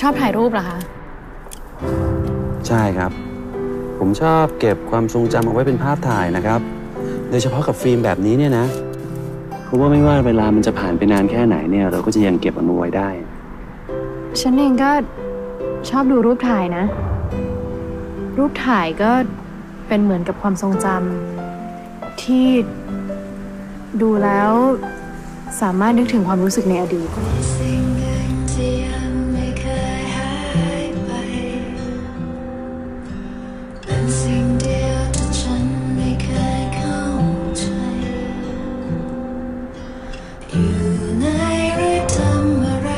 ชอบถ่ายรูปเหรอคะ ใช่ครับ ผมชอบเก็บความทรงจำเอาไว้เป็นภาพถ่ายนะครับ โดยเฉพาะกับฟิล์มแบบนี้เนี่ยนะเพราะว่าไม่ว่าเวลามันจะผ่านไปนานแค่ไหนเนี่ย เราก็จะยังเก็บมันเอาไว้ได้ ฉันเองก็ชอบดูรูปถ่ายนะ รูปถ่ายก็เป็นเหมือนกับความทรงจำที่ดูแล้วสามารถนึกถึงความรู้สึกในอดีต สิ่งเดียวที่ฉันไม่เคยเข้าใจ อยู่ไหนหรือทำอะไร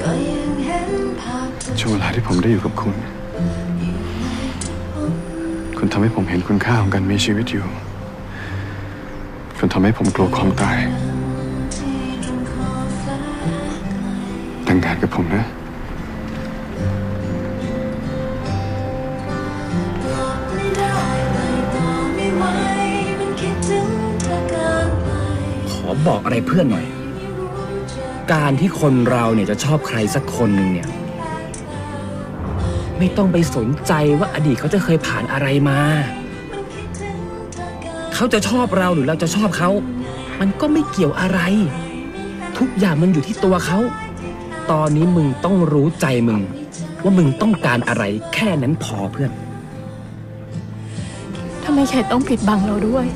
ก็ยังเห็นภาพเธอช่วงเวลาที่ผมได้อยู่กับคุณ คุณทำให้ผมเห็นคุณค่าของการมีชีวิตอยู่ คุณทำให้ผมกลัวความตายที่ตรงขอบฟ้าไกลแต่งงานกับผมนะ อบอกอะไรเพื่อนหน่อย การที่คนเราเนี่ยจะชอบใครสักคนหนึ่งเนี่ย ไม่ต้องไปสนใจว่าอดีตเขาจะเคยผ่านอะไรมา เขาจะชอบเราหรือเราจะชอบเขา มันก็ไม่เกี่ยวอะไร ทุกอย่างมันอยู่ที่ตัวเขา ตอนนี้มึงต้องรู้ใจมึง ว่ามึงต้องการอะไรแค่นั้นพอเพื่อน ทำไมเขตต้องปิดบังเราด้วย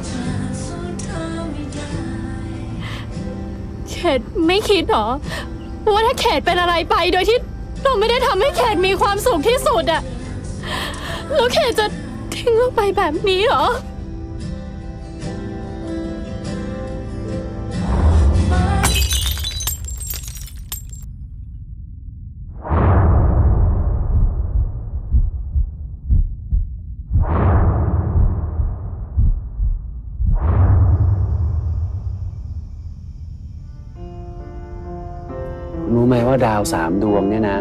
ขตไม่คิดหรอ ว่าถ้าเขตเป็นอะไรไปโดยที่เราไม่ได้ทำให้เขตมีความสุขที่สุดอะแล้วเขตจะทิ้งเราไปแบบนี้เหรอ รู้ไหมว่าดาวสามดวงเนี่ยนะ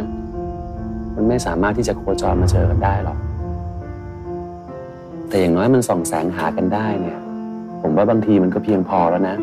มันไม่สามารถที่จะโคจรมาเจอกันได้หรอก แต่อย่างน้อยมันส่องแสงหากันได้เนี่ย ผมว่าบางทีมันก็เพียงพอแล้วนะ